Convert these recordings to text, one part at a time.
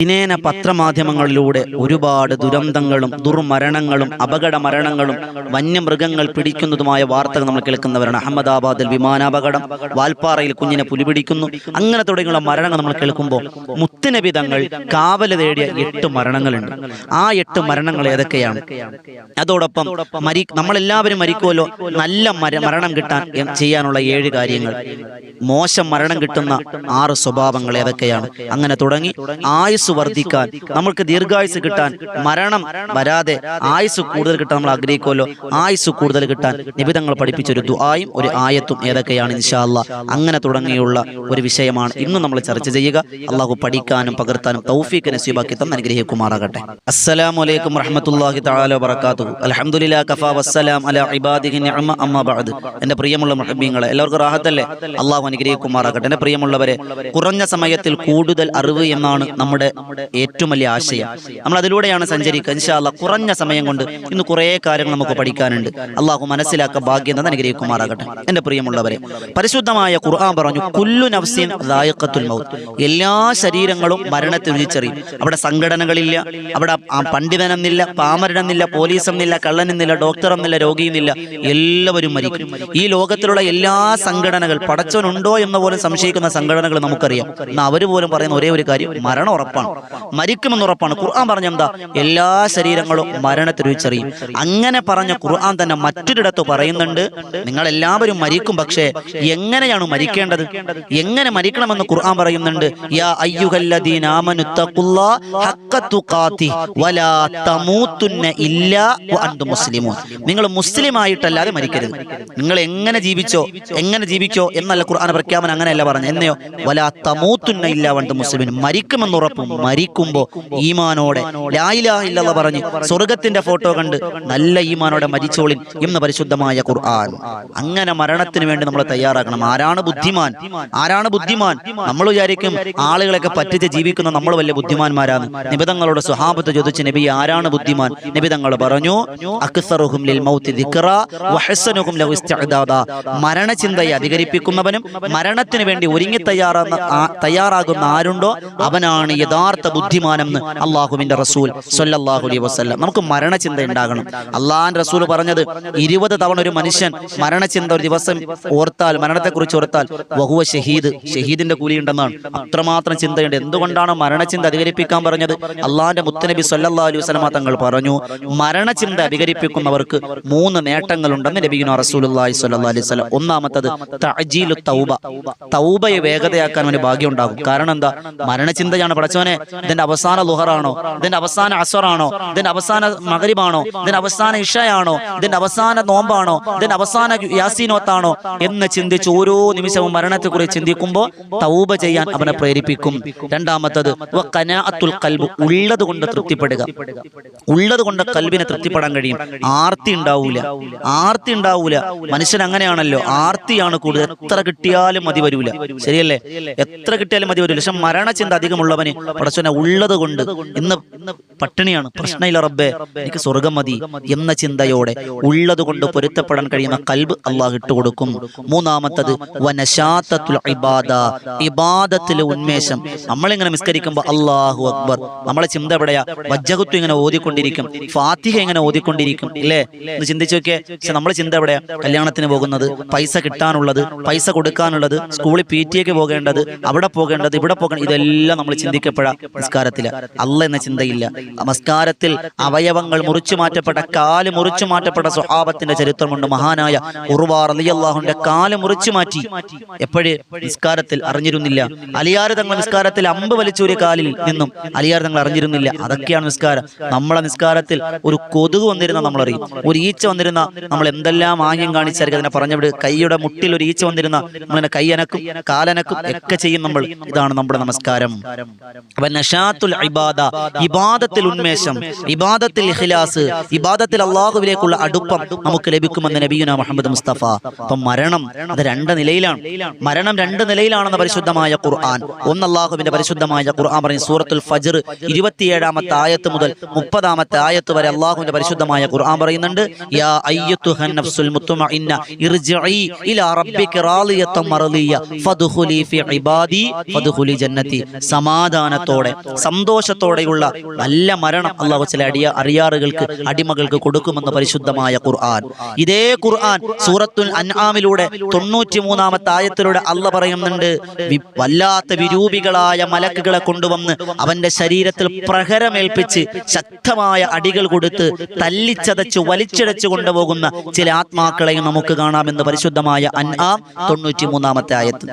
ദിനേന പത്രമാധ്യമങ്ങളിലൂടെ ഒരുപാട് ദുരന്തങ്ങളും ദുർമരണങ്ങളും അപകട മരണങ്ങളും വന്യമൃഗങ്ങൾ പിടിക്കുന്നതുമായ വാർത്തകൾ നമ്മൾ കേൾക്കുന്നവരാണ്. അഹമ്മദാബാദിൽ വിമാനാപകടം വാൽപ്പാറയിൽ കുഞ്ഞിനെ പുലിപിടിക്കുന്നു അങ്ങനെ തുടങ്ങിയുള്ള മരണങ്ങൾ നമ്മൾ കേൾക്കുമ്പോൾ മുത്തുനബി തങ്ങൾ കാവൽ തേടിയ എട്ട് മരണങ്ങളുണ്ട്. ആ എട്ട് മരണങ്ങൾ ഏതൊക്കെയാണ്? അതോടൊപ്പം മരി നമ്മളെല്ലാവരും മരിക്കുമല്ലോ നല്ല മരണം കിട്ടാൻ ചെയ്യാനുള്ള ഏഴ് കാര്യങ്ങൾ. മോശം മരണം കിട്ടുന്ന ആറ് സ്വഭാവങ്ങൾ ഏതൊക്കെയാണ്? അങ്ങനെ തുടങ്ങി ആയുസ് വർദ്ധിക്കാൻ നമ്മൾക്ക് ദീർഘായുസ് കിട്ടാൻ മരണം വരാതെ ആയുസ് കൂടുതൽ കിട്ടാൻ നമ്മൾ ആഗ്രഹിക്കുമല്ലോ. ആയുസ് കൂടുതൽ കിട്ടാൻ നിബിധങ്ങൾ പഠിപ്പിച്ച ഒരു ദുആയും ഒരു ആയത്തും ഏതൊക്കെയാണ് ഇൻഷാല്ല അങ്ങനെ തുടങ്ങിയുള്ള ഒരു വിഷയമാണ് ഇന്ന് നമ്മൾ ചർച്ച ചെയ്യുക. അള്ളാഹു പഠിക്കാനും പകർത്താനും തൗഫീഖ് നസീബാക്കി തന്നെ അനുഗ്രഹിക്കുമാറാകട്ടെ. അസ്സലാമു അലൈക്കും താല വബറകാതുഹു. അൽഹംദുലില്ലാ കഫാ വസ്സലാം അല ഇബാദിഹി അമ്മാ ബഅദ്. എന്റെ പ്രിയമുള്ള മഹബീങ്ങളെ എല്ലാവർക്കും റാഹത്തല്ലേ? അള്ളാഹു അനുഗ്രഹിക്കുമാറാകട്ടെ. എന്റെ പ്രിയമുള്ളവരെ കുറഞ്ഞ സമയത്തിൽ കൂടുതൽ അറിവ് എന്നാണ് നമ്മുടെ ഏറ്റവും വലിയ ആശയം. നമ്മൾ അതിലൂടെയാണ് സഞ്ചരിക്കുക. ഇൻഷാല്ല കുറഞ്ഞ സമയം കൊണ്ട് ഇന്ന് കുറേ കാര്യങ്ങൾ നമുക്ക് പഠിക്കാനുണ്ട്. അള്ളാഹു മനസ്സിലാക്കുക ഭാഗ്യം തന്നെ അനുഗ്രഹിക്കുമാറാകട്ടെ. എന്റെ പ്രിയമുള്ളവരെ പരിശുദ്ധമായ ഖുർആൻ പറഞ്ഞു കുല്ലു നഫ്സിൻ ദായക്കത്തുൽ മൗത്ത്. എല്ലാ ശരീരങ്ങളും മരണത്തെ രുചിച്ചറിയും അവിടെ സംഘടനകളില്ല അവിടെ പണ്ഡിതനെന്നില്ല പാമരനെന്നില്ല പോലീസ് എന്നില്ല കള്ളനെന്നില്ല ഡോക്ടർ എന്നില്ല രോഗിയെന്നില്ല എല്ലാവരും മരിക്കും. ഈ ലോകത്തിലുള്ള എല്ലാ സംഘടനകൾ പടച്ചവനുണ്ടോ എന്ന് പോലും സംശയിക്കുന്ന സംഘടനകൾ നമുക്കറിയാം. എന്നാൽ അവർ പോലും പറയുന്ന ഒരേ ഒരു കാര്യം മരണം ഉറപ്പാണ്. മരിക്കുമെന്ന് ഉറപ്പാണ്. ഖുർആൻ പറഞ്ഞ എന്താ എല്ലാ ശരീരങ്ങളും മരണത്തെ രുചിച്ചറിയും അങ്ങനെ പറഞ്ഞ ഖുർആൻ തന്നെ മറ്റൊരിടത്ത് പറയുന്നുണ്ട്. നിങ്ങൾ എല്ലാവരും മരിക്കും പക്ഷേ എങ്ങനെയാണ് മരിക്കേണ്ടത്? എങ്ങനെ മരിക്കണമെന്ന് ഖുർആൻ പറയുന്നുണ്ട്. യാ മുസ്ലിമൂൻ. നിങ്ങൾ മുസ്ലിം ആയിട്ടല്ലാതെ മരിക്കരുത്. നിങ്ങൾ എങ്ങനെ ജീവിച്ചോ എങ്ങനെ ജീവിച്ചോ എന്നല്ല ഖുർആൻ പ്രഖ്യാപനം അങ്ങനെയല്ല പറഞ്ഞു എന്നെയോ? വലാ തമൂത്തുന്ന ഇല്ല വണ്ട് മുസ്ലിമിൻ. മരിക്കുമെന്ന് ഉറപ്പും മരിക്കുമ്പോ ഈമാനോടെ ഇല്ലല്ല പറഞ്ഞ് സ്വർഗത്തിന്റെ ഫോട്ടോ കണ്ട് നല്ല ഈമാനോടെ മരിച്ചോളിൻ എന്ന് പരിശുദ്ധമായ ഖുർആൻ. അങ്ങനെ മരണത്തിന് വേണ്ടി നമ്മൾ തയ്യാറാക്കണം. ആരാണ് ബുദ്ധിമാൻ? ആരാണ് ബുദ്ധിമാൻ? നമ്മൾ വിചാരിക്കും ആളുകളൊക്കെ പറ്റിച്ച് ജീവിക്കുന്ന നമ്മൾ വലിയ ബുദ്ധിമാന്മാരാണ്. നിബിതങ്ങളോട് സുഹാബത്ത് ചോദിച്ച് നബി ആരാണ് ബുദ്ധിമാൻ? നിബിതങ്ങൾ പറഞ്ഞു അക്സറുഹും ലിൽ മൗത്തി ദിക്റ വഹസനുഹും ലഹു ഇസ്തിഅദാദ. മരണചിന്തയെ അധികരിപ്പിക്കുന്നവനും മരണത്തിന് വേണ്ടി ഒരുങ്ങി തയ്യാറാകുന്ന തയ്യാറാകുന്ന ആരുണ്ടോ? അവനാണ് യഥാർത്ഥ ബുദ്ധിമാനെന്ന് അള്ളാഹുവിന്റെ റസൂൽ സല്ലല്ലാഹു അലൈഹി വസല്ലം. നമുക്ക് മരണചിന്ത ഉണ്ടാകണം. അള്ളാഹാൻ റസൂൽ പറഞ്ഞത് ഇരുപത് തവണ ഒരു മനുഷ്യൻ മരണചിന്ത ഒരു ദിവസം ഓർത്താൽ മരണത്തെക്കുറിച്ച് ഓർത്താൽ വഹുവ ഷഹീദ് ഷഹീദിന്റെ കൂലിയുണ്ടെന്നാണ്. അത്രമാത്രം ചിന്തയുണ്ട്. എന്തുകൊണ്ടാണ് മരണചിന്ത അധികരിപ്പിക്കാൻ പറഞ്ഞത്? അള്ളാഹിന്റെ മുത്തനബി സൊല്ലാ അലൈഹി വസ്ലമ തങ്ങൾ പറഞ്ഞു മരണചിന്ത അധികരിപ്പിക്കുന്നവർക്ക് മൂന്ന് നേട്ടങ്ങളുണ്ടെന്ന് നബിഗുന റസൂലുള്ളാഹി റസൂൽ അലൈഹി വസല്ലം. ഒന്നാമത്തത് തൗബ. തൗബയെ വേഗതയാക്കാൻ അവന് ഭാഗ്യം ഉണ്ടാകും. കാരണം എന്താ? മരണചിന്തയാണ് പടച്ചവനെ ഇതിന്റെ അവസാന ലുഹറാണോ ഇതിന്റെ അവസാന അസറാണോ ഇതിന്റെ അവസാന മകരിബാണോ ഇതിന്റെ അവസാന ഇഷയാണോ ഇതിന്റെ അവസാന നോമ്പാണോ ഇതിന്റെ അവസാന യാസീനോത്താണോ എന്ന് ചിന്തിച്ച് ഓരോ നിമിഷവും മരണത്തെ കുറിച്ച് ചിന്തിക്കുമ്പോൾ തൗബ ചെയ്യാൻ അവനെ പ്രേരിപ്പിക്കും. രണ്ടാമത്തത് കൽബ് ഉള്ളത് കൊണ്ട് തൃപ്തിപ്പെടുക. ഉള്ളത് കൊണ്ട് കൽബിനെ തൃപ്തിപ്പെടാൻ കഴിയും. ആർത്തി ഉണ്ടാവൂല. ആർത്തി ഉണ്ടാവൂല. മനുഷ്യൻ അങ്ങനെയാണല്ലോ. ആർത്തിയാണ് കൂടുതൽ. എത്ര കിട്ടിയാലും മതി വരൂല. ശരിയല്ലേ? എത്ര കിട്ടിയാലും മതി വരൂല. പക്ഷെ മരണചിന്ത അധികമുള്ളവന് പടച്ചോനെ ഉള്ളത് കൊണ്ട് ഇന്ന് പട്ടിണിയാണ്. പ്രശ്നമില്ല റബ്ബേ. എനിക്ക് സ്വർഗം മതി എന്ന ചിന്തയോടെ ഉള്ളത് കൊണ്ട് പൊരുത്തപ്പെടാൻ കഴിയുന്ന കൽബ് അള്ളാഹ് ഇട്ടുകൊടുക്കും. മൂന്നാമത്തത് വനശാത്തത്തുൽ ഇബാദ. ഇബാദത്തിലെ ഉന്മേഷം. നമ്മളിങ്ങനെ നിസ്കരിക്കുമ്പോൾ അള്ളാഹു അക്ബർ. നമ്മളെ ചിന്ത എവിടെയാ? വജ്ജഹത്തു ഇങ്ങനെ ഓതിക്കൊണ്ടിരിക്കും. ഫാത്തിഹ ഇങ്ങനെ ഓതിക്കൊണ്ടിരിക്കും. ഇല്ലേ? എന്ന് ചിന്തിച്ചു നോക്കിയേ. പക്ഷെ നമ്മളെ ചിന്ത എവിടെയാ? കല്യാണത്തിന് പോകുന്നത് പൈസ കിട്ടാനുള്ളത് പൈസ കൊടുക്കാനുള്ളത് സ്കൂളിൽ പി ടി എക്ക് പോകേണ്ടത് അവിടെ പോകേണ്ടത് ഇവിടെ പോകേണ്ടത് ഇതെല്ലാം നമ്മൾ ചിന്തിക്കപ്പെടാം നിസ്കാരത്തിൽ അല്ല എന്ന ചിന്തയില്ല. നമസ്കാരത്തിൽ അവയവങ്ങൾ മുറിച്ചു മാറ്റപ്പെട്ട കാൽ മുറിച്ചു മാറ്റപ്പെട്ട സ്വഭാവത്തിന്റെ ചരിത്രമുണ്ട്. മഹാനായ ഉറുവാർ അലിയല്ലാഹുന്റെ കാൽ മുറിച്ചു മാറ്റി. എപ്പോഴേ? നിസ്കാരത്തിൽ അറിഞ്ഞിരുന്നില്ല. അലിയാർ തങ്ങൾ നിസ്കാരത്തിൽ അമ്പ് വലിച്ചൂരിയ കാലിൽ നിന്നും. അലിയാർ തങ്ങൾ അറിഞ്ഞിരുന്നില്ല. അതൊക്കെയാണ് നിസ്കാരം. നമ്മളെ നിസ്കാരത്തിൽ ഒരു കൊതുക് വന്നിരുന്ന നമ്മൾ അറിയും ഒരു ഈച്ച വന്നിരുന്ന നമ്മൾ എന്തെല്ലാം ആംഗ്യം കാണിച്ചായിരിക്കും അതിനെ പറഞ്ഞവിടെ കൈയുടെ മുട്ടിൽ ഒരു ഈച്ച വന്നിരുന്ന നമ്മളിനെ കൈ അനക്കും കാലനക്കും ഒക്കെ ചെയ്യും നമ്മൾ. ഇതാണ് നമ്മുടെ നമസ്കാരം. നഷാത്തുൽ ഇബാദ ഇബാദ ഇബാദത്തിൽ ഉന്മേഷം ഇബാദത്തിൽ ഇഖ്ലാസ് ഇബാദത്തിൽ അള്ളാഹുവിലേക്കുള്ള അടുപ്പം നമുക്ക് ലഭിക്കുമെന്ന് നബിയുന മുഹമ്മദ് മുസ്തഫ. അപ്പൊ മരണം അത് രണ്ട് നിലയിലാണ്. മരണം രണ്ട് നിലയിലാണെന്ന് പരിശുദ്ധമായ ഖുർആൻ. ഒന്ന് അള്ളാഹുവിന്റെ പരിശുദ്ധമായ ഖുർആൻ പറയും സൂറത്തുൽ ഫജ്ർ ഇരുപത്തിയേഴാമത്തെ ആയത്ത് മുതൽ മുപ്പതാമത്തെ ആയത്ത് വരെ അള്ളാഹുവിന്റെ പരിശുദ്ധമായ ഖുർആൻ പറയുന്നുണ്ട് യാ അയ്യത്തുഹൻ നഫ്സുൽ മുത്തുമഇന്ന ഇർജിഇ ഇലാ റബ്ബിക റാളിയത്തൻ മർളിയ ഫദ്ഖുലി ഫി ഇബാദി ഫദ്ഖുലി ജന്നതി സമാധാനത്തോടെ സന്തോഷത്തോടെയുള്ള നല്ല മരണം അള്ളാഹു ചില അടിയ അറിയാറുകൾക്ക് അടിമകൾക്ക് കൊടുക്കുമെന്ന് പരിശുദ്ധമായ ഖുർആൻ. ഇതേ ഖുർആൻ സൂറത്തുൽ അൻആമിലൂടെ തൊണ്ണൂറ്റി മൂന്നാമത്തെ ആയത്തിലൂടെ അല്ല പറയുന്നുണ്ട് വല്ലാത്ത വിരൂപികളായ മലക്കുകളെ കൊണ്ടുവന്ന് അവന്റെ ശരീരത്തിൽ പ്രഹരമേൽപ്പിച്ച് ശക്തമായ അടികൾ കൊടുത്ത് തല്ലിച്ചതച്ച് വലിച്ചിടച്ചു കൊണ്ടുപോകുന്ന ചില ആത്മാക്കളെയും നമുക്ക് കാണാമെന്ന് പരിശുദ്ധമായ അൻആം തൊണ്ണൂറ്റി മൂന്നാമത്തെ ആയത്ത്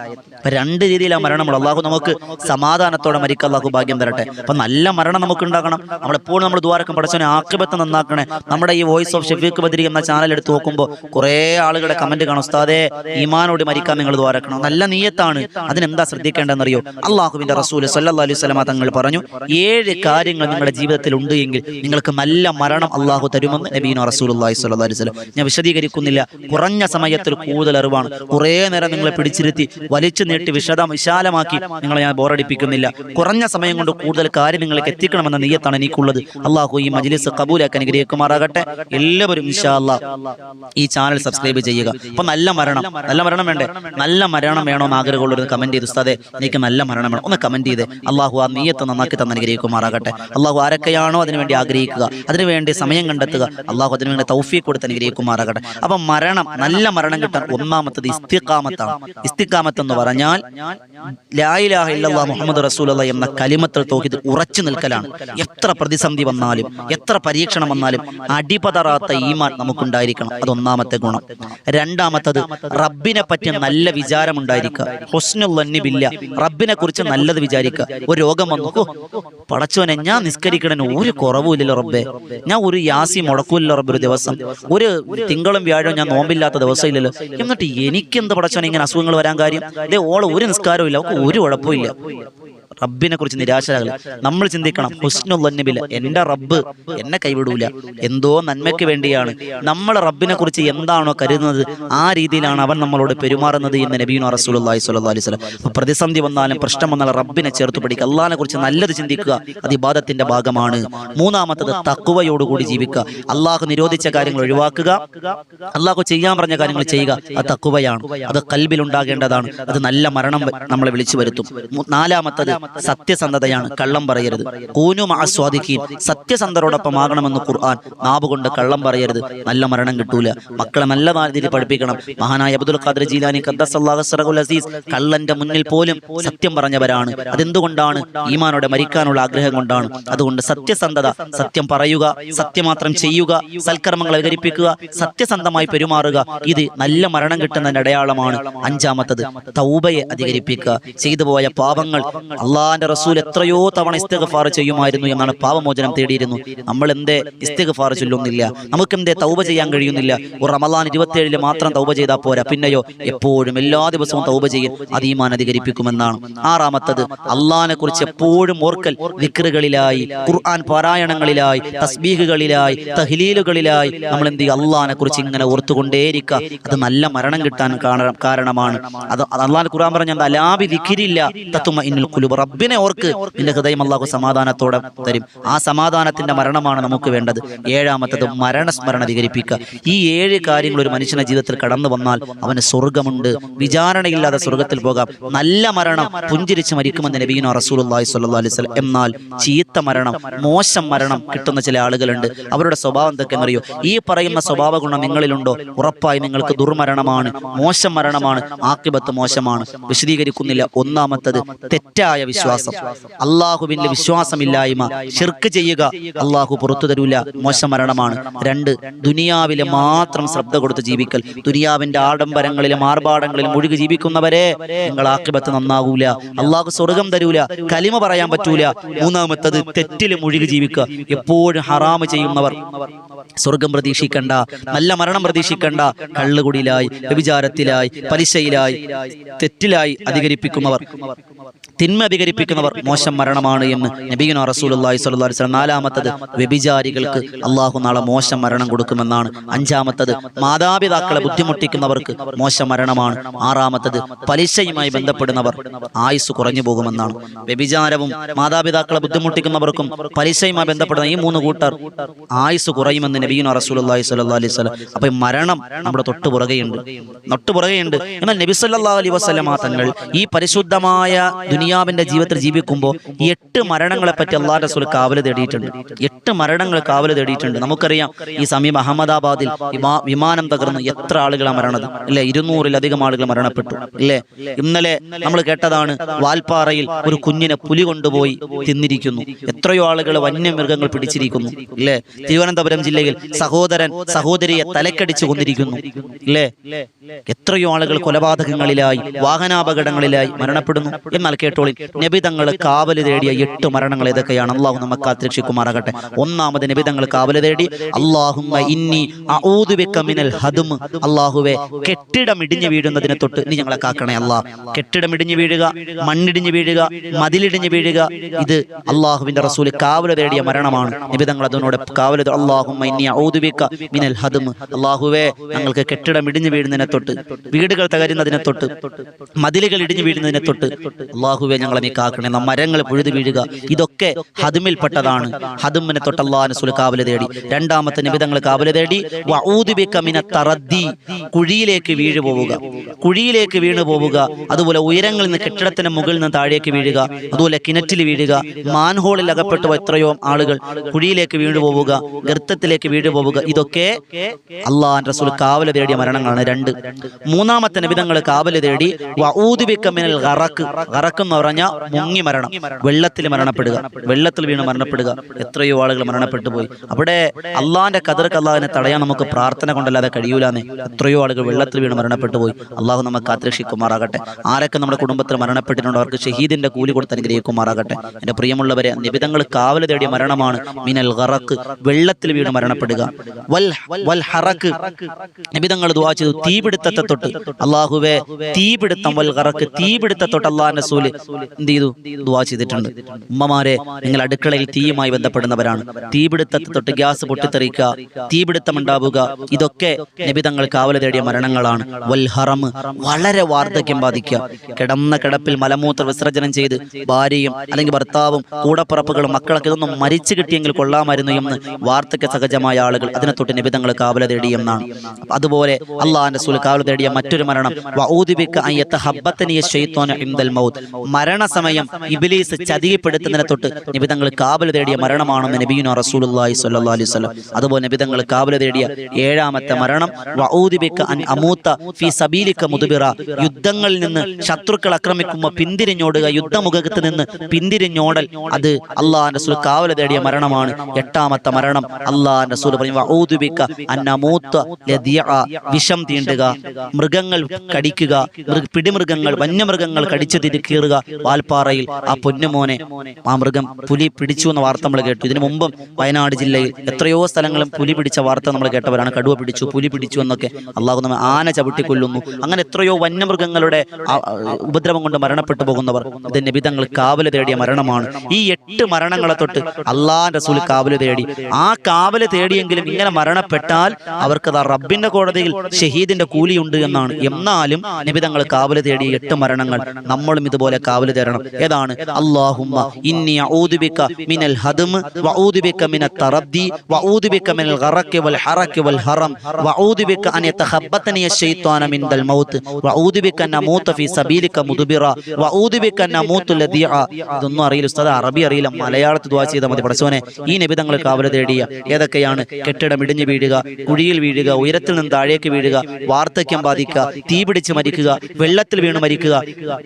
രണ്ട് രീതിയിലാണ് മരണമുള്ളത് അള്ളാഹു നമുക്ക് സമാധാനത്തോടെ മരിക്കാൻ അള്ളാഹു ഭാഗ്യം തരട്ടെ. അപ്പൊ നല്ല മരണം നമുക്ക് ഉണ്ടാകണം. നമ്മളെപ്പോഴും നമ്മൾ ദ്വാരക്കം പഠിച്ചവനെ ആക്രമത്ത് നന്നാക്കണേ. നമ്മുടെ ഈ വോയിസ് ഓഫ് ഷെഫീഖ് ബദരി എന്ന ചാനൽ എടുത്ത് നോക്കുമ്പോൾ കുറേ ആളുകളുടെ കമന്റ് കാണും. ഉസ്താദേ ഈമാനോട് മരിക്കാൻ നിങ്ങൾ ദ്വാരക്കണം. നല്ല നീയത്താണ്. അതിനെന്താ ശ്രദ്ധിക്കേണ്ടതെന്നറിയോ? അള്ളാഹുവിന്റെ റസൂൽ സല്ലാ അലൈഹി വസല്ലമ തങ്ങൾ പറഞ്ഞു ഏഴ് കാര്യങ്ങൾ നിങ്ങളുടെ ജീവിതത്തിൽ ഉണ്ട് എങ്കിൽ നിങ്ങൾക്ക് നല്ല മരണം അള്ളാഹു തരുമെന്ന് നബീന റസൂലുള്ളാഹി സ്വല്ലാ അലൈഹി സ്വലം ഞാൻ വിശദീകരിക്കുന്നില്ല. കുറഞ്ഞ സമയത്തിൽ കൂടുതൽ അറിവാണ്. കുറേ നേരം നിങ്ങളെ പിടിച്ചിരുത്തി വലിച്ചു നീട്ടി വിശദം വിശാലമാക്കി നിങ്ങളെ ഞാൻ ബോറടിപ്പിക്കുന്നില്ല. കുറഞ്ഞ സമയം കൊണ്ട് കൂടുതൽ കാര്യം നിങ്ങൾക്ക് എത്തിക്കണമെന്ന നീയത്താണ് എനിക്കുള്ളത്. അള്ളാഹു ഈ മജ്ലിസ് കബൂലാക്കി അനുഗ്രഹിക്കുമാറാകട്ടെ. എല്ലാവരും ഈ ചാനൽ സബ്സ്ക്രൈബ് ചെയ്യുക. അപ്പൊ നല്ല മരണം. നല്ല മരണം വേണ്ടേ? നല്ല മരണം വേണമെന്ന് ആഗ്രഹമുള്ളവർ കമന്റ് ചെയ്ത് ഉസ്താദെ എനിക്ക് നല്ല മരണം വേണം. ഒന്ന് കമന്റ് ചെയ്ത്. അള്ളാഹു ആ നീയത്ത് നന്നാക്കി തന്നെ അനുഗ്രഹിക്കുമാറാകട്ടെ. അള്ളാഹു ആരൊക്കെയാണോ അതിനുവേണ്ടി ആഗ്രഹിക്കുക. അതിനുവേണ്ടി സമയം കണ്ടെത്തുക. അള്ളാഹു അതിനുവേണ്ടി തൗഫീഖ് കൊടുത്ത് അനുഗ്രഹിക്കുമാറാകട്ടെ. അപ്പൊ മരണം നല്ല മരണം കിട്ടാൻ ഒന്നാമത്തത് ഇസ്തിക്കാമത്താണ് ഇസ്തിക്കാമത്ത് എന്ന് പറഞ്ഞാൽ ലായിലാഹ ഇല്ലാ മുഹമ്മദ് റസൂലുള്ള എന്ന കലിമത്തിൽ തോഹിദ് ഉറച്ചു നിൽക്കലാണ്. എത്ര പ്രതിസന്ധി വന്നാലും എത്ര പരീക്ഷണം വന്നാലും അടിപതറാത്ത ഈമാൻ നമുക്കുണ്ടായിരിക്കണം. അതൊന്നാമത്തെ ഗുണം. രണ്ടാമത്തത് റബ്ബിനെ പറ്റി നല്ല വിചാരമുണ്ടായിരിക്കുക. ഹുസ്നുല്ലന്നിബില്ല. റബ്ബിനെ കുറിച്ച് നല്ലത് വിചാരിക്കുക. ഒരു രോഗം വന്നു "ഹോ, പടച്ചോനെ ഞാൻ നിസ്കരിക്കണന് ഒരു കുറവുമില്ലല്ലോ റബ്ബേ. ഞാൻ ഒരു യാസി മുടക്കൂല്ലോ റബ്ബ് ഒരു ദിവസം. ഒരു തിങ്കളും വ്യാഴവും ഞാൻ നോമ്പില്ലാത്ത ദിവസം ഇല്ലല്ലോ എന്നിട്ട് എനിക്കെന്ത് പടച്ചോനെ ഇങ്ങനെ അസുഖങ്ങൾ വരാൻ കാര്യം? ഇതേ ഓളെ ഒരു നിസ്കാരവും ഇല്ല അവർക്ക് ഒരു കുഴപ്പമില്ല റബ്ബിനെ കുറിച്ച് നിരാശരാകൽ നമ്മൾ ചിന്തിക്കണം ഹുസ്നുല്ലന്നിബില്ല എന്റെ റബ്ബ് എന്നെ കൈവിടൂല. എന്തോ നന്മയ്ക്ക് വേണ്ടിയാണ്. നമ്മൾ റബ്ബിനെ കുറിച്ച് എന്താണോ കരുതുന്നത് ആ രീതിയിലാണ് അവൻ നമ്മളോട് പെരുമാറുന്നത് എന്ന് നബീന റസൂലുള്ളാഹി സ്വല്ലല്ലാഹു അലൈഹി വസല്ലം. അപ്പോൾ പ്രതിസന്ധി വന്നാലും പ്രശ്നം വന്നാലും റബ്ബിനെ ചേർത്ത് പിടിക്കുക. അള്ളഹാനെ കുറിച്ച് നല്ലത് ചിന്തിക്കുക അത് ഇബാദത്തിന്റെ ഭാഗമാണ്. മൂന്നാമത്തത് തക്കുവയോടുകൂടി ജീവിക്കുക. അള്ളാഹു നിരോധിച്ച കാര്യങ്ങൾ ഒഴിവാക്കുക. അള്ളാഹു ചെയ്യാൻ പറഞ്ഞ കാര്യങ്ങൾ ചെയ്യുക അത് തക്കുവയാണ് അത് കൽബിൽ ഉണ്ടാകേണ്ടതാണ്. അത് നല്ല മരണം നമ്മളെ വിളിച്ചു വരുത്തും. നാലാമത്തത് സത്യസന്ധതയാണ് കള്ളം പറയരുത്. കൂനു ആസ്വാദിക്കുകയും സത്യസന്ധരോടൊപ്പം ആകണമെന്ന് ഖുർആൻ നാവുകൊണ്ട് കള്ളം പറയരുത്. നല്ല മരണം കിട്ടൂല. മക്കളെ നല്ല രീതിയിൽ പഠിപ്പിക്കണം. മഹാനായ അബ്ദുൽ ഖാദർ ജീലാനി ഖദ്ദസല്ലാഹു സിറഹുൽ അസീസ് കള്ളന്റെ മുന്നിൽ പോലും സത്യം പറഞ്ഞവരാണ്. അതെന്തുകൊണ്ടാണ്? ഈമാനോടെ മരിക്കാനുള്ള ആഗ്രഹം കൊണ്ടാണ്. അതുകൊണ്ട് സത്യസന്ധത സത്യം പറയുക സത്യമാത്രം ചെയ്യുക സൽക്കർമ്മങ്ങൾ അവതരിപ്പിക്കുക സത്യസന്ധമായി പെരുമാറുക ഇത് നല്ല മരണം കിട്ടുന്നതിന്റെ അടയാളമാണ്. അഞ്ചാമത്തത് തൗബയെ അധികരിപ്പിക്കുക. ചെയ്തു പോയ പാപങ്ങൾ അള്ളാന്റെ റസൂൽ എത്രയോ തവണ ഇസ്തിഗ്ഫാർ ചെയ്യുമായിരുന്നു എന്നാണ് പാപമോചനം തേടിയിരുന്നു. നമ്മൾ എന്തേ ഇസ്തിഗ്ഫാർ ചൊല്ലുന്നില്ല. നമുക്ക് എന്തേ തൗബ ചെയ്യാൻ കഴിയുന്നില്ല. ഒരു റമലാൻ ഇരുപത്തിയേഴിൽ മാത്രം തൗബ ചെയ്താൽ പോരാ. പിന്നെയോ എപ്പോഴും എല്ലാ ദിവസവും തൗബ ചെയ്യും അത് ഈമാൻ അധികരിപ്പിക്കുമെന്നാണ്. ആറാമത്തത് അള്ളാഹിനെ കുറിച്ച് എപ്പോഴും ഓർക്കൽ വിക്രുകളിലായി ഖുർആൻ പാരായണങ്ങളിലായി തസ്ബീഹുകളിലായി തഹ്ലീലുകളിലായി നമ്മൾ എന്ത് ചെയ്യും? അള്ളാഹിനെ കുറിച്ച് ഇങ്ങനെ ഓർത്തുകൊണ്ടേയിരിക്കുക. അത് നല്ല മരണം കിട്ടാൻ കാരണമാണ്. അത് അള്ളാഹ് ഖുർആൻ പറഞ്ഞ എന്താ? ലാബി ദിഖിരില്ല തത്തുമ ഇന്നിൽ കുലുബ് റബ്ബിനെ ഓർക്ക്. നിന്റെ ഹൃദയം അള്ളാഹു സമാധാനത്തോടെ തരും. ആ സമാധാനത്തിന്റെ മരണമാണ് നമുക്ക് വേണ്ടത്. ഏഴാമത്തത് മരണസ്മരണ അധികരിപ്പിക്കുക. ഈ ഏഴ് കാര്യങ്ങൾ ഒരു മനുഷ്യന്റെ ജീവിതത്തിൽ കടന്നു വന്നാൽ അവന് സ്വർഗമുണ്ട് വിചാരണയില്ലാതെ സ്വർഗത്തിൽ പോകാം. നല്ല മരണം പുഞ്ചിരിച്ച് മരിക്കുമെന്ന് നബീനോ റസൂലുള്ളാഹി സ്വല്ലല്ലാഹു അലൈഹി വസല്ലം. എന്നാൽ ചീത്ത മരണം മോശം മരണം കിട്ടുന്ന ചില ആളുകളുണ്ട്. അവരുടെ സ്വഭാവം എന്തൊക്കെയെന്നറിയോ? ഈ പറയുന്ന സ്വഭാവ ഗുണം നിങ്ങളിലുണ്ടോ? ഉറപ്പായി നിങ്ങൾക്ക് ദുർമരണമാണ്. മോശം മരണമാണ്. ആക്കിബത്ത് മോശമാണ്. വിശദീകരിക്കുന്നില്ല. ഒന്നാമത്തത് തെറ്റായ വിശ്വാസം. അള്ളാഹുവിന്റെ വിശ്വാസമില്ലായ്മ ഷിർക്ക് ചെയ്യുക അള്ളാഹു പുറത്തു തരൂല. മോശം മരണമാണ്. രണ്ട് ദുനിയാവിലെ മാത്രം ശ്രദ്ധ കൊടുത്ത് ജീവിക്കൽ. ദുനിയാവിന്റെ ആഡംബരങ്ങളിലും ആർഭാടങ്ങളിലും മുഴുകി ജീവിക്കുന്നവരെ നിങ്ങൾ ആക്രിപത്ത് നന്നാവൂല. അള്ളാഹു സ്വർഗം തരൂല. കലിമ പറയാൻ പറ്റൂല. മൂന്നാമത്തത് തെറ്റിൽ മുഴുകി ജീവിക്കുക. എപ്പോഴും ഹറാമ് ചെയ്യുന്നവർ. സ്വർഗം പ്രതീക്ഷിക്കണ്ട നല്ല മരണം പ്രതീക്ഷിക്കണ്ട കള്ളുകുടിയിലായി വ്യഭിചാരത്തിലായി പലിശയിലായി തെറ്റിലായി അധികരിപ്പിക്കുന്നവർ. തിന്മ അധികരിപ്പിക്കുന്നവർ മോശം മരണമാണ് എന്ന് നബീന സ്വല്ലല്ലാഹി അലൈഹി വസല്ലം നാലാമത്തത് വ്യഭിചാരികൾക്ക് അള്ളാഹു നാളെ മോശം മരണം കൊടുക്കുമെന്നാണ്. അഞ്ചാമത്തത് മാതാപിതാക്കളെ ബുദ്ധിമുട്ടിക്കുന്നവർക്ക് മോശം മരണമാണ്. ആറാമത്തത് പലിശയുമായി ബന്ധപ്പെടുന്നവർ ആയുസ് കുറഞ്ഞു പോകുമെന്നാണ്. വ്യഭിചാരവും മാതാപിതാക്കളെ ബുദ്ധിമുട്ടിക്കുന്നവർക്കും പലിശയുമായി ബന്ധപ്പെടുന്ന ഈ മൂന്ന് കൂട്ടർ ആയുസ് കുറയുമെന്ന് നബീന റസൂലുള്ളാഹി സ്വല്ലല്ലാഹി അലൈഹി വസല്ലം. അപ്പോൾ ഈ മരണം നമ്മുടെ തൊട്ട് പുറകെയുണ്ട്. തൊട്ട് പുറകെയുണ്ട്. എന്നാൽ നബി സല്ലാ അലൈ വസല്ലമ തങ്ങൾ ഈ പരിശുദ്ധമായ ദുനിയാവിന്റെ ജീവിതത്തിൽ ജീവിക്കുമ്പോൾ എട്ട് മരണങ്ങളെ പറ്റി അള്ളാഹ് റസൂൽ കാവൽ തേടിയിട്ടുണ്ട്. എട്ട് മരണങ്ങൾ കാവൽ തേടിയിട്ടുണ്ട്. നമുക്കറിയാം ഈ സമീപ അഹമ്മദാബാദിൽ വിമാ- വിമാനം തകർന്ന് എത്ര ആളുകളാണ് മരണത്. അല്ലെ ഇരുന്നൂറിലധികം ആളുകൾ മരണപ്പെട്ടു. അല്ലേ ഇന്നലെ നമ്മൾ കേട്ടതാണ് വാൽപ്പാറയിൽ ഒരു കുഞ്ഞിനെ പുലി കൊണ്ടുപോയി തിന്നിരിക്കുന്നു. എത്രയോ ആളുകൾ വന്യമൃഗങ്ങൾ പിടിച്ചിരിക്കുന്നു. അല്ലേ തിരുവനന്തപുരം ജില്ലയിൽ സഹോദരൻ സഹോദരിയെ തലക്കടിച്ചു കൊണ്ടിരിക്കുന്നു ഇല്ലേ എത്രയോ ആളുകൾ കൊലപാതകങ്ങളിലായി വാഹനാപകടങ്ങളിലായി മരണപ്പെടുന്നു. എന്നാൽ കേട്ടോളി നബിതങ്ങൾ കാവൽ തേടിയ എട്ട് മരണങ്ങൾ ഏതൊക്കെയാണ്? അള്ളാഹു നമുക്ക് കാത്തിരക്ഷിക്കുമാറാകട്ടെ. ഒന്നാമത് നബിതങ്ങൾ കാവൽ തേടി അള്ളാഹുമ്മ ഇന്നി മിനൽ ഹദും അള്ളാഹുവെ കെട്ടിടം ഇടിഞ്ഞു വീഴുന്നതിനെ തൊട്ട് നീ ഞങ്ങളെ കാക്കണേ അല്ലാ കെട്ടിടം ഇടിഞ്ഞു വീഴുക മണ്ണിടിഞ്ഞു വീഴുക മതിലിടിഞ്ഞു വീഴുക ഇത് അള്ളാഹുവിന്റെ റസൂൽ കാവൽ തേടിയ മരണമാണ്. നബി തങ്ങൾ അതിനോട് കാവൽ അള്ളാഹുമ്മ മിനൽ ഹദം. അള്ളാഹുവെ ഞങ്ങൾക്ക് കെട്ടിടം ഇടിഞ്ഞു വീഴുന്നതിനെ തൊട്ട് വീടുകൾ തകരുന്നതിനെ തൊട്ട് മതിലുകൾ ഇടിഞ്ഞു വീഴുന്നതിനെ തൊട്ട്. അള്ളാഹുവെ ഞങ്ങളെ നീ കാക്കണേ നാം മരങ്ങൾ പുഴുതു വീഴുക. ഇതൊക്കെ ഹദമിൽപ്പെട്ടതാണ് ഹദമിനെ തൊട്ട് അള്ളാഹ് റസൂൽ കാവൽ തേടി. രണ്ടാമത്തെ നിബിധങ്ങൾ കാവല തേടി. വഊദു ബിക മിന തറദ്ദി. കുഴിയിലേക്ക് വീഴു പോവുക. കുഴിയിലേക്ക് വീണു പോവുക. അതുപോലെ ഉയരങ്ങളിൽ നിന്ന് കെട്ടിടത്തിന് മുകളിൽ നിന്ന് താഴേക്ക് വീഴുക. അതുപോലെ കിണറ്റിൽ വീഴുക. മാൻഹോളിൽ അകപ്പെട്ടു എത്രയോ ആളുകൾ കുഴിയിലേക്ക് വീണു പോവുക. ഗർത്തത്തിലേക്ക് വീണു പോവുക. ഇതൊക്കെ അള്ളാഹാൻ റസൂൽ കാവൽ തേടിയ മരണങ്ങളാണ് രണ്ട്. മൂന്നാമത്തെ നിബിധങ്ങൾ കാവൽ തേടി വഊദു കറക്ക് ഗറക്ക് എന്ന് പറഞ്ഞാൽ മുങ്ങി മരണം. വെള്ളത്തിൽ മരണപ്പെടുക. വെള്ളത്തിൽ വീണ് മരണപ്പെടുക. എത്രയോ ആളുകൾ മരണപ്പെട്ടു പോയി. അവിടെ അള്ളാഹിന്റെ കതിർക്ക് അള്ളാഹിനെ തടയാൻ നമുക്ക് പ്രാർത്ഥന കൊണ്ടല്ലാതെ കഴിയൂലാന്ന്. എത്രയോ ആളുകൾ വെള്ളത്തിൽ വീണ് മരണപ്പെട്ടു പോയി. അള്ളാഹു നമുക്ക് കാത്തിരക്ഷിക്കുമാറാകട്ടെ ആരൊക്കെ നമ്മുടെ കുടുംബത്തിൽ മരണപ്പെട്ടിട്ടുണ്ടോ അവർക്ക് ഷഹീദിന്റെ കൂലി കൊടുത്ത് അനുഗ്രഹിക്കുമാറാകട്ടെ. എന്റെ പ്രിയമുള്ളവരെ നിബിധങ്ങൾ കാവൽ തേടിയ മരണമാണ് മിനൽ കറക്ക് വെള്ളത്തിൽ വീണ് മരണപ്പെടുക. വൽ വൽ ഹറക്ക് ചെയ്തു. തീപിടുത്തത്തെ തൊട്ട്. അള്ളാഹുവെ തീപിടുത്തം. വൽ ഗറക്ക് തീപിടുത്തത്തെ തൊട്ട് റസൂൽ എന്ത് ചെയ്തു? ദുവാ ചെയ്തിട്ടുണ്ട്. ഉമ്മമാരെ നിങ്ങൾ അടുക്കളയിൽ തീയുമായി ബന്ധപ്പെടുന്നവരാണ്. തീപിടുത്തത്തെ തൊട്ട് ഗ്യാസ് പൊട്ടിത്തെറിക്കുക. തീപിടുത്തം ഉണ്ടാവുക. ഇതൊക്കെ നിബിതങ്ങൾ കാവല തേടിയ മരണങ്ങളാണ്. വൽ ഹറം. വളരെ വാർദ്ധക്യം ബാധിക്കുക. കിടന്ന കിടപ്പിൽ മലമൂത്ര വിസർജനം ചെയ്ത് ഭാര്യയും അല്ലെങ്കിൽ ഭർത്താവും കൂടപ്പറപ്പുകളും മക്കളൊക്കെ ഇതൊന്നും മരിച്ചു കിട്ടിയെങ്കിൽ കൊള്ളാമായിരുന്നു എന്ന് വാർദ്ധക്യ സഹജമായ ആളുകൾ അതിനെ തൊട്ട് നിബിതങ്ങൾ കാവല തേടി എന്നാണ് അപ്പൊ അതുപോലെ അള്ളാഹിന്റെ സുൽ കാവല തേടിയ മറ്റൊരു മരണം. മരണസമയം ഇബ്ലീസ് ചതിയപ്പെടുത്തുന്നതിനെ തൊട്ട് നിബിതങ്ങൾ കാവല തേടിയ മരണമാണെന്ന് നബിയുന റസൂലുള്ളാഹി സ്വല്ലല്ലാഹു അലൈഹി അതുപോലെ നിബിതങ്ങൾ കാവല തേടിയ ഏഴാമത്തെ മരണം യുദ്ധങ്ങളിൽ നിന്ന് ശത്രുക്കൾ ആക്രമിക്കുമ്പോൾ പിന്തിരിഞ്ഞോടുക യുദ്ധമുഖത്ത് നിന്ന് പിന്തിരിഞ്ഞോടൽ അത് അള്ളാഹാന്റെ സുൽ കാവല തേടിയ മരണമാണ്. എട്ടാമത്തെ മരണം റസൂൽ അമൂത്ത ലദിയ വിഷം തീണ്ടുക മൃഗങ്ങൾ കടിക്കുക മൃഗ- പിടിമൃഗങ്ങൾ വന്യമൃഗങ്ങൾ കടിച്ചു തിരിക്കീറുക വാൽപ്പാറയിൽ ആ പൊന്നുമോനെ ആ മൃഗം പുലി പിടിച്ചു എന്ന വാർത്ത നമ്മൾ കേട്ടു. ഇതിനു മുമ്പും വയനാട് ജില്ലയിൽ എത്രയോ സ്ഥലങ്ങളും പുലി പിടിച്ച വാർത്ത നമ്മൾ കേട്ടവരാണ്. കടുവ പിടിച്ചു പുലി പിടിച്ചു എന്നൊക്കെ അള്ളാഹു നമ്മൾ ആന ചവിട്ടി കൊല്ലുന്നു അങ്ങനെ എത്രയോ വന്യമൃഗങ്ങളുടെ ഉപദ്രവം കൊണ്ട് മരണപ്പെട്ടു പോകുന്നവർ. ഇത് വിധങ്ങൾ കാവൽ തേടിയ മരണമാണ്. ഈ എട്ട് മരണങ്ങളെ തൊട്ട് അള്ളാഹ് റസൂൽ കാവൽ തേടി. ആ കാവൽ തേടിയെങ്കിലും ഇങ്ങനെ മരണപ്പെട്ടാൽ അവർക്ക് റബ്ബിന്റെ കോടതിയിൽ ഷഹീദിന്റെ കൂലിയുണ്ട് എന്നാണ്. എന്നാലും നിബിതങ്ങൾ കാവൽ തേടി എട്ട് മരണങ്ങൾ നമ്മളും ഇതുപോലെ കാവൽ തേടണം. ഏതാണ്? അള്ളാഹുമ്മ ഇന്നി മിനൽ മിനൽ ഗറഖ് വൽ ഹറഖ് വൽ ഹറം മിനൽ മൗത്ത് സബീലിക അറിയില്ല. ഉസ്താദ് അറബി മലയാളത്തിൽ ദുആ ചെയ്താൽ മതി. പഠിച്ചവനെ ഈ നിബിതങ്ങൾ കാവൽ തേടിയ ഏതൊക്കെയാണ് കെട്ടിടം ഇടിഞ്ഞു വീഴുക കുഴിയിൽ വീഴുക ഉയരത്തിൽ നിന്ന് താഴേക്ക് വീഴുക വാർദ്ധക്യം ബാധിക്കുക തീ പിടിച്ച് മരിക്കുക വെള്ളത്തിൽ വീണ് മരിക്കുക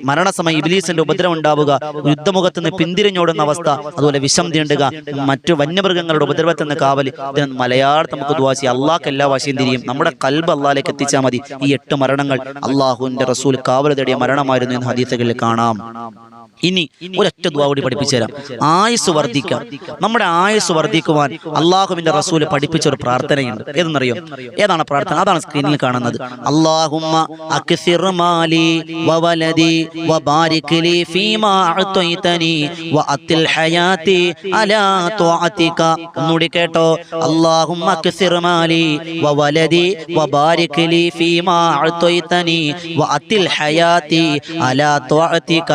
മരണസമയം ഇബിലീസിന്റെ ഉപദ്രവം ഉണ്ടാവുക യുദ്ധമുഖത്ത് നിന്ന് പിന്തിരിഞ്ഞോടുന്ന അവസ്ഥ അതുപോലെ വിഷം തീണ്ടുക മറ്റു വന്യമൃഗങ്ങളുടെ ഉപദ്രവത്തിൽ നിന്ന് കാവൽ ഇതിന് മലയാളത്തിൽ നമുക്ക് ദുവാസി അള്ളാഹ് എല്ലാ വാശിയും തിരിയും. നമ്മുടെ കൽബ് അള്ളാഹിലേക്ക് എത്തിച്ചാൽ മതി. ഈ എട്ട് മരണങ്ങൾ അള്ളാഹുവിന്റെ റസൂൽ കാവൽ തേടിയ മരണമായിരുന്നു എന്ന് ഹദീസുകളിൽ കാണാം. ഇനി ഒരൊറ്റ ദ്വാ കൂടി പഠിപ്പിച്ചു തരാം ആയുസ് വർദ്ധിക്കാം. നമ്മുടെ ആയുസ് വർദ്ധിക്കുവാൻ അള്ളാഹുവിന്റെ റസൂൽ പഠിപ്പിച്ച ഒരു പ്രാർത്ഥനയുണ്ട്. ഏതെന്നറിയോ? ഏതാണ് പ്രാർത്ഥന? അതാണ് സ്ക്രീനിൽ കാണുന്നത്. അള്ളാഹുമ്മ ഒന്നുകൂടി കേട്ടോ. അള്ളാഹുമ്മ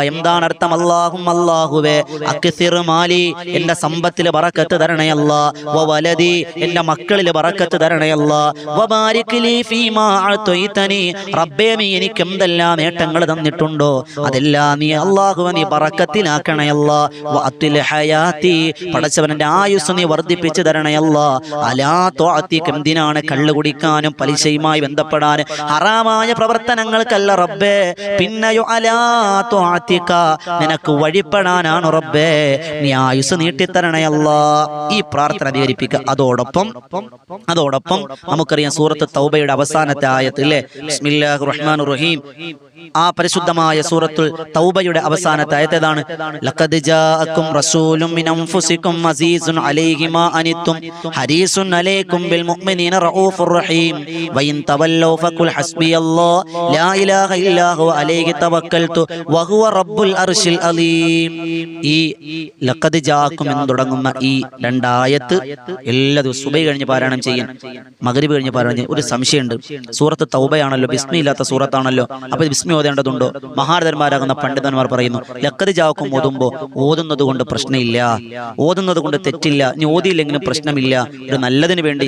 എന്താണ് അർത്ഥം? അല്ലാഹുവേ അക്സിർ മാലി എന്റെ സമ്പത്തിൽ പറക്കത്ത് തരണേ വ വവലദി എന്റെ മക്കളിൽ പറക്കത്ത് തരണേ അല്ലാ വബാരിക് ലി ഫീമാ അഅ്തൈതനി റബ്ബേ എനിക്ക് എന്തെല്ലാം നേട്ടങ്ങൾ തന്നിട്ടുണ്ടോ? അതെല്ലാം നീ അള്ളാഹുവ നീ ബറക്കത്തിലാക്കണേ അല്ലാ വഅത്തിൽ ഹയാതി പടച്ചവൻ എന്റെ ആയുസ് നീ വർദ്ധിപ്പിച്ചു തരണേ അല്ലാ അലാ തോത്തിക്ക് എന്തിനാണ് കള്ളു കുടിക്കാനും പലിശയുമായി ബന്ധപ്പെടാൻ? ഹറാമായ പ്രവർത്തനങ്ങൾക്കല്ല റബ്ബേ. പിന്നെയോ അലാ ത്വഅതിക നിനക്ക് വഴിപ്പെടാനാണ് റബ്ബേ. നീ ആയുസ് നീട്ടിത്തരണയല്ല ഈ പ്രാർത്ഥന അധികരിപ്പിക്കുക അതോടൊപ്പം അതോടൊപ്പം നമുക്കറിയാം സൂറത്ത് തൗബയുടെ അവസാനത്തെ ആയത്ത് ഇല്ലേ ബിസ്മില്ലാഹിർ റഹ്മാനിർ റഹീം ആ പരിശുദ്ധമായ സൂറത്തുൽ തൗബയുടെ അവസാനത്തെ ആയത്ത് ലഖദ് മിൻ അൻഫുസികും അലൈഹി മാ അനിത്തും ബിൽ മുഅ്മിനീന റഊഫുർ റഹീം. ഹസ്ബിയല്ലാഹ് ലാ ഇലാഹ അലൈഹി തവക്കൽതു റബ്ബുൽ അലീം. ഈ ലക്കത് ജാക്കും എന്ന് തുടങ്ങുന്ന ഈ രണ്ടായത്ത് എല്ലാ ദിവസവും സുബൈ കഴിഞ്ഞ് പാരായണം ചെയ്യാൻ മഗ്രിബ് കഴിഞ്ഞ് പാരായണം ചെയ്യാൻ ഒരു സംശയമുണ്ട്. സൂറത്ത് തൗബയാണല്ലോ ബിസ്മി ഇല്ലാത്ത സൂറത്താണല്ലോ. അപ്പൊ ബിസ്മി ഓതേണ്ടതുണ്ടോ? മഹാരഥന്മാരാകുന്ന പണ്ഡിതന്മാർ പറയുന്നു ലക്കത് ജാക്കും ഓതുമ്പോ ഓതുന്നത് കൊണ്ട് പ്രശ്നമില്ല. ഓതുന്നത് കൊണ്ട് തെറ്റില്ല. ഇനി ഓതിയില്ലെങ്കിലും പ്രശ്നമില്ല. ഒരു നല്ലതിന് വേണ്ടി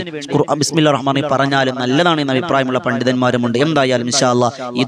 ബിസ്മില്ല റഹ്മാനി പറഞ്ഞാലും നല്ലതാണ് എന്ന അഭിപ്രായമുള്ള പണ്ഡിതന്മാരുമുണ്ട്. എന്തായാലും ഇൻഷാല്ല ഈ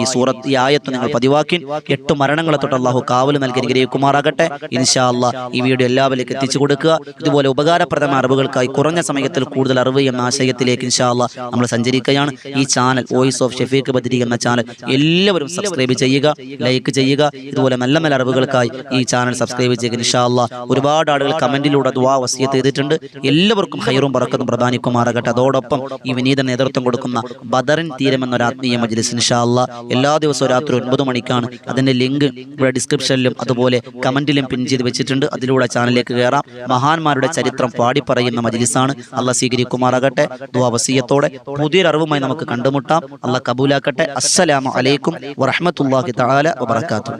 ഈ സൂറത്ത് ഈ ആയത്ത് നിങ്ങൾ പതിവാക്കി. എട്ട് മരണങ്ങളെ തൊട്ട് അള്ളാഹു കാവൽ നൽകി അനുഗ്രഹിക്കുമാറാകട്ടെ. ഇൻഷാല്ല ഈ വീഡിയോ എല്ലാവരിലേക്ക് എത്തിച്ചു കൊടുക്കുക. ഇതുപോലെ ഉപകാരപ്രദമായ അറിവുകൾക്കായി കുറഞ്ഞ സമയത്തിൽ കൂടുതൽ അറിവ് എന്ന ആശയത്തിലേക്ക് ഇൻഷാല്ല നമ്മൾ സഞ്ചരിക്കുകയാണ്. ഈ channel voice of Shefeeq Badri എന്ന ചാനൽ എല്ലാവരും സബ്സ്ക്രൈബ് ചെയ്യുക ലൈക്ക് ചെയ്യുക. ഇതുപോലെ നല്ല നല്ല അറിവുകൾക്കായി ഈ ചാനൽ സബ്സ്ക്രൈബ് ചെയ്യുക. ഇൻഷാല്ല ഒരുപാട് ആളുകൾ കമന്റിലൂടെ ദുവാ വസിയത്ത് ചെയ്തിട്ടുണ്ട്. എല്ലാവർക്കും ഹൈറും പറക്കത്തും പ്രധാനിക്കുമാറാകട്ടെ അതോടൊപ്പം ഈ വിനീത നേതൃത്വം കൊടുക്കുന്ന ബദറിൻ തീരം എന്നൊരു ആത്മീയ മജ്ലിസ് ഇൻഷാല്ല എല്ലാ ദിവസവും രാത്രി ഒൻപത് മണിക്കാണ്. അതിന്റെ ലിങ്ക് ഇവിടെ ഡിസ്ക്രിപ്ഷനിലും അതുപോലെ കമന്റിലും പിൻ ചെയ്ത് വെച്ചിട്ടുണ്ട്. അതിലൂടെ ചാനലിലേക്ക് കയറാം. മഹാന്മാരുടെ ചരിത്രം പാടി പറയുന്ന മജിലിസാണ്. അല്ല സ്വീകരിക്കുമാറാകട്ടെ. ദ്വാവസീയത്തോടെ പുതിയൊരു അറിവുമായി നമുക്ക് കണ്ടുമുട്ടാം. അല്ല കബൂലാക്കട്ടെ. അസ്സലാമു അലൈക്കും വറഹ്മത്തുള്ളാഹി തആല വബറകാതുഹു.